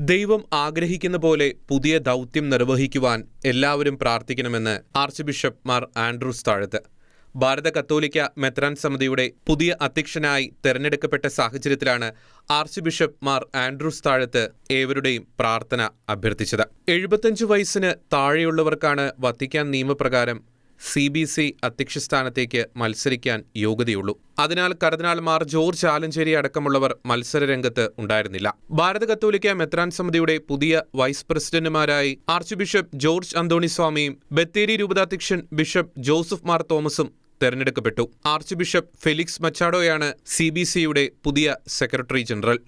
ദൈവം ആഗ്രഹിക്കുന്ന പോലെ പുതിയ ദൗത്യം നിർവഹിക്കുവാൻ എല്ലാവരും പ്രാർത്ഥിക്കണമെന്ന് ആർച്ച് ബിഷപ്പ് മാർ ആൻഡ്രൂസ് താഴത്ത്. ഭാരത കത്തോലിക്ക മെത്രാൻ സമിതിയുടെ പുതിയ അധ്യക്ഷനായി തെരഞ്ഞെടുക്കപ്പെട്ട സാഹചര്യത്തിലാണ് ആർച്ച് ബിഷപ്പ് മാർ ആൻഡ്രൂസ് താഴത്ത് ഏവരുടെയും പ്രാർത്ഥന അഭ്യർത്ഥിച്ചത്. എഴുപത്തഞ്ച് വയസ്സിന് താഴെയുള്ളവർക്കാണ് വത്തിക്കാൻ നിയമപ്രകാരം സി ബി സി അധ്യക്ഷ സ്ഥാനത്തേക്ക് മത്സരിക്കാൻ യോഗ്യതയുള്ളൂ. അതിനാൽ കർദിനാൾമാർ ജോർജ് ആലഞ്ചേരി അടക്കമുള്ളവർ മത്സര രംഗത്ത് ഉണ്ടായിരുന്നില്ല. ഭാരത കത്തോലിക്ക മെത്രാൻ സമിതിയുടെ പുതിയ വൈസ് പ്രസിഡന്റുമാരായി ആർച്ച് ബിഷപ്പ് ജോർജ് അന്തോണി സ്വാമിയും ബത്തേരി രൂപതാധ്യക്ഷൻ ബിഷപ്പ് ജോസഫ് മാർ തോമസും തെരഞ്ഞെടുക്കപ്പെട്ടു. ആർച്ച് ബിഷപ്പ് ഫെലിക്സ് മച്ചാഡോയാണ് സി ബി സിയുടെ പുതിയ സെക്രട്ടറി ജനറൽ.